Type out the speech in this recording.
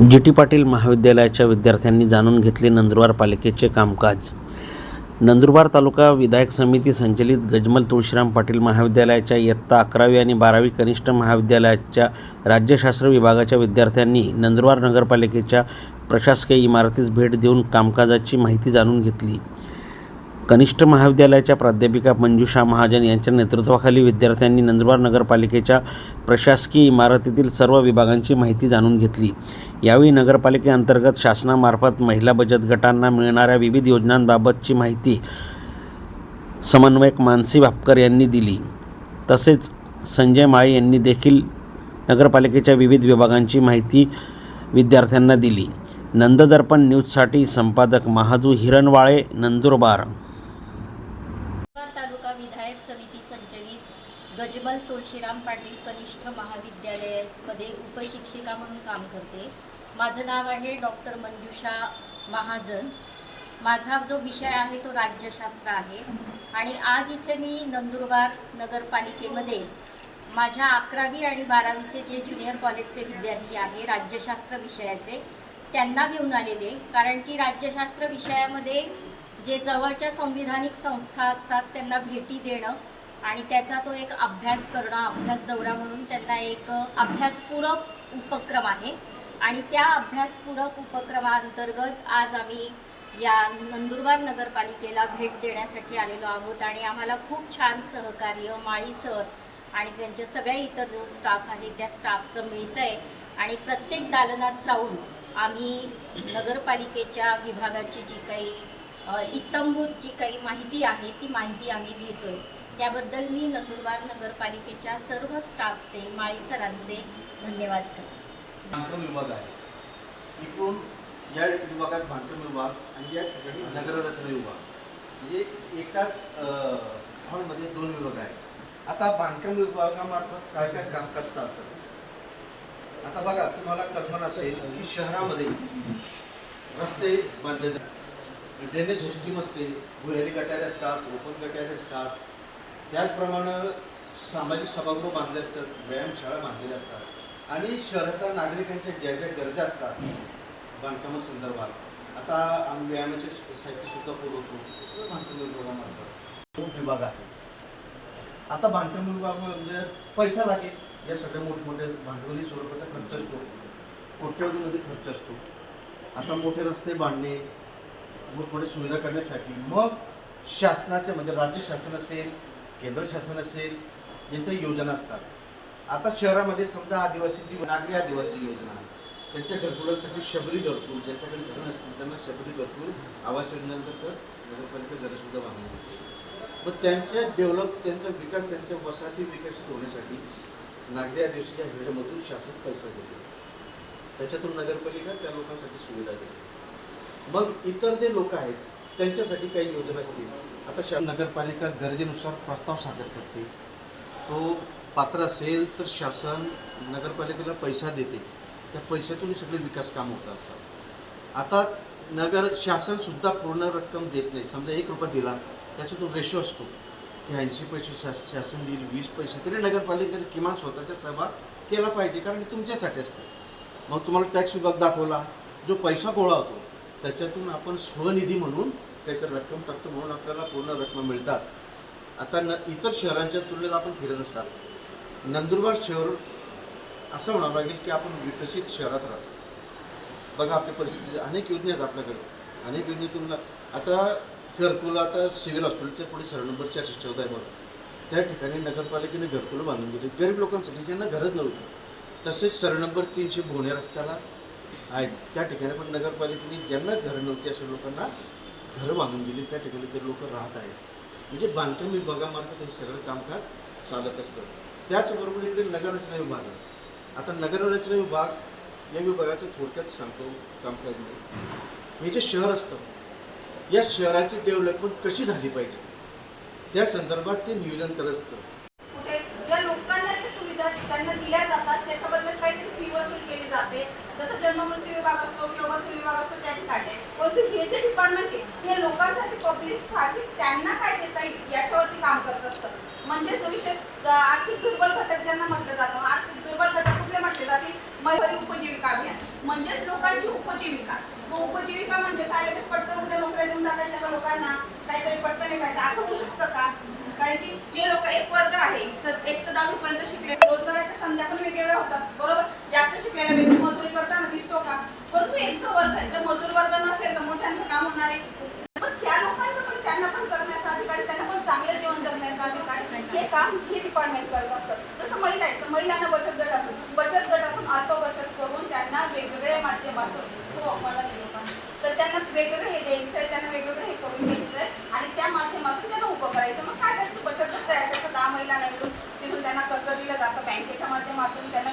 G T Patil महाविद्यालयाच्या विद्यार्थ्यांनी जाणून घेतले नंदुरबार पालिकेचे कामकाज. नंदुरबार तालुका विधायक समिती संचलित गजमल तुळशीराम पाटील महाविद्यालयाच्या इयत्ता अकरावी आणि बारावी कनिष्ठ महाविद्यालयाच्या राज्यशास्त्र विभागाच्या विद्यार्थ्यांनी नंदुरबार नगरपालिकेच्या प्रशासकीय इमारतीस भेट देऊन कामकाजाची माहिती जाणून घेतली. कनिष्ठ महाविद्यालयाच्या प्राध्यापिका मंजुषा महाजन यांच्या नेतृत्वाखाली विद्यार्थ्यांनी नंदुरबार नगरपालिकेच्या प्रशासकीय इमारतीतील सर्व विभागांची माहिती जाणून घेतली. यावेळी नगरपालिकेअंतर्गत शासनामार्फत महिला बचत गटांना मिळणाऱ्या विविध योजनांबाबतची माहिती समन्वयक मानसी भापकर यांनी दिली. तसेच संजय माळे यांनी देखील नगरपालिकेच्या विविध विभागांची माहिती विद्यार्थ्यांना दिली. नंददर्पण न्यूजसाठी संपादक महादू हिरणवाळे नंदुरबार नंदुरबार तालुका विधायक समिती संचलित तुळशीराम पाटील कनिष्ठ महाविद्यालयामध्ये उपशिक्षिका म्हणून काम करते. माझं नाव आहे डॉक्टर मंजुषा महाजन. माझा जो विषय आहे तो राज्यशास्त्र आहे. आणि आज इथे मी नंदुरबार नगरपालिकेमध्ये माझ्या अकरावी आणि बारावीचे जे ज्युनियर कॉलेजचे विद्यार्थी आहे राज्यशास्त्र विषयाचे त्यांना घेऊन आलेले. कारण की राज्यशास्त्र विषयामध्ये जे जवळच्या संविधानिक संस्था असतात त्यांना भेटी देणं आणि त्याचा तो एक अभ्यास करणं अभ्यास दौरा म्हणून त्यांना एक अभ्यासपूरक उपक्रम आहे. आणि त्या अभ्यासपूरक उपक्रमाअंतर्गत आज आम्ही या नंदुरबार नगरपालिकेला भेट देण्यासाठी आलेलो आहोत आणि आम्हाला खूप छान सहकार्य माळी सर आणि त्यांच्या सगळ्या इतर जो स्टाफ आहे त्या स्टाफचं मिळतं आहे आणि प्रत्येक दालनात जाऊन आम्ही नगरपालिकेच्या विभागाची जी काही इत्तंभूत जी काही माहिती आहे ती माहिती आम्ही घेतो आहे त्याबद्दल मी नंदुरबार नगरपालिकेच्या सर्व स्टाफचे माळी सरांचे धन्यवाद करते. बांधकाम विभाग आहे. इकडून या विभागात बांधकाम विभाग आणि या ठिकाणी नगररचना विभाग. म्हणजे एकाच हॉलमध्ये दोन विभाग आहेत. आता बांधकाम विभागामार्फत काय काय कामकाज चालतं? आता बघा तुम्हाला कल्पना असेल की शहरामध्ये रस्ते बांधले जातात. ड्रेनेज सिस्टीम असते भुयारी गटारे असतात ओपन गटारे असतात त्याचप्रमाणे सामाजिक सभागृह बांधले असतात व्यायामशाळा बांधलेल्या असतात आणि शहरातल्या नागरिकांच्या ज्या ज्या गरजा असतात बांधकामासंदर्भात आता आम्ही व्यायामाचे साहित्यसुद्धा पुरवतो. सगळं बांधकाम विभागामार्फत खूप विभाग आहे. आता बांधकाम विभागामध्ये पैसा लागेल. या सगळ्या मोठमोठ्या भांडवली स्वरूपाचा खर्च असतो. कोट्यवधीमध्ये खर्च असतो. आता मोठे रस्ते बांधणे मोठमोठ्या सुविधा करण्यासाठी मग शासनाचे म्हणजे राज्य शासन असेल केंद्र शासन असेल यांच्या योजना असतात. आता शहरामध्ये समजा आदिवासींची नागरी आदिवासी योजना त्यांच्या घरकुलांसाठी शबरी घरकुल ज्यांच्याकडे घरं नसतील त्यांना शबरी घरकुल आवास योजनेअंतर्गत नगरपालिका घरंसुद्धा बांधली जाते मग त्यांच्या डेव्हलप त्यांचा विकास त्यांच्या वसाहती विकसित होण्यासाठी नागरी आदिवासीच्या हेडमधून शासन पैसा देते. त्याच्यातून नगरपालिका त्या लोकांसाठी सुविधा देते. मग इतर जे लोक आहेत त्यांच्यासाठी काही योजना असतील. आता शहर नगरपालिका गरजेनुसार प्रस्ताव सादर करते. तो पात्र असेल तर शासन नगरपालिकेला पैसा देते. त्या पैशातून सगळे विकास काम होत असतात. आता नगर शासनसुद्धा पूर्ण रक्कम देत नाही. समजा एक रुपया दिला त्याच्यातून रेशो असतो की ऐंशी पैसे शास शासन देईल वीस पैसे तरी नगरपालिकेने किमान स्वतःचा सहभाग केला पाहिजे कारण की तुमच्यासाठी असतो. मग तुम्हाला टॅक्स विभाग दाखवला जो पैसा गोळा होतो त्याच्यातून आपण स्वनिधी म्हणून काहीतरी रक्कम टाकतो म्हणून आपल्याला पूर्ण रक्कम मिळतात. आता न इतर शहरांच्या तुलनेत आपण फिरत असाल नंदुरबार शहर असं म्हणावं लागेल की आपण विकसित शहरात राहतो. बघा आपली परिस्थिती अनेक योजना आहेत आपल्याकडे. अनेक योजनेतून आता घरकुल आता सिव्हिल हॉस्पिटलच्या पुढे सर्व नंबर चारशे चौदा आहे बघा त्या ठिकाणी नगरपालिकेने घरकुलं बांधून दिली. गरीब लोकांसाठी ज्यांना घरच नव्हती तसेच सर्व नंबर तीनशे भोणे रस्त्याला आहेत. त्या ठिकाणी पण नगरपालिकेने ज्यांना घरं नव्हती अशा लोकांना घरं बांधून दिली त्या ठिकाणी ते लोक राहत आहेत. म्हणजे बांधकाम विभागामार्फत हे सगळं कामकाज चालत असतं. त्याचबरोबर इकडे नगररचना विभाग आहे. आता नगररचना विभाग या विभागाचं थोडक्यात सांगतो कामकाजमध्ये हे जे शहर असतं या शहराची डेव्हलपमेंट कशी झाली पाहिजे? त्या संदर्भात ते नियोजन करत असतं. कुठे ज्या लोकांना ज्या सुविधा त्यांना दिल्या जातात त्याच्याबद्दल काहीतरी फी वसूल केली जाते. जसं जन्ममृत्यू विभाग असतो किंवा वसूल विभाग असतो त्या ठिकाणी परंतु हे जे डिपार्टमेंट आहे हे साठी त्यांना काय देता येईल? याच्यावरती काम करत असतं. म्हणजेच विशेष आर्थिक दुर्बल घटक ज्यांना म्हटलं जातं आर्थिक दुर्बल घटक कुठले म्हटले जाते महिला उपजीविका अभियान. म्हणजेच लोकांची उपजीविका. व उपजीविका म्हणजे काय? लगेच पटकन उद्या नोकऱ्या देऊन टाकायच्या लोकांना? काहीतरी पटकन काय असं होऊ शकतं का? कारण की जे लोक एक वर्ग आहे हे काम हे डिपार्टमेंट करत असतं. जसं महिला आहेत तर महिलांना बचत गटातून बचत गटातून अल्प बचत करून त्यांना वेगवेगळ्या माध्यमातून हो मला तर त्यांना वेगवेगळं हे द्यायचं आहे त्यांना वेगवेगळं हे करून द्यायचं आहे आणि त्या माध्यमातून त्यांना उभं करायचं. मग काय त्याचं बचत गट तयार करायचं? दहा महिलांना मिळून तिथून त्यांना कर्ज दिलं जातं. बँकेच्या माध्यमातून त्यांना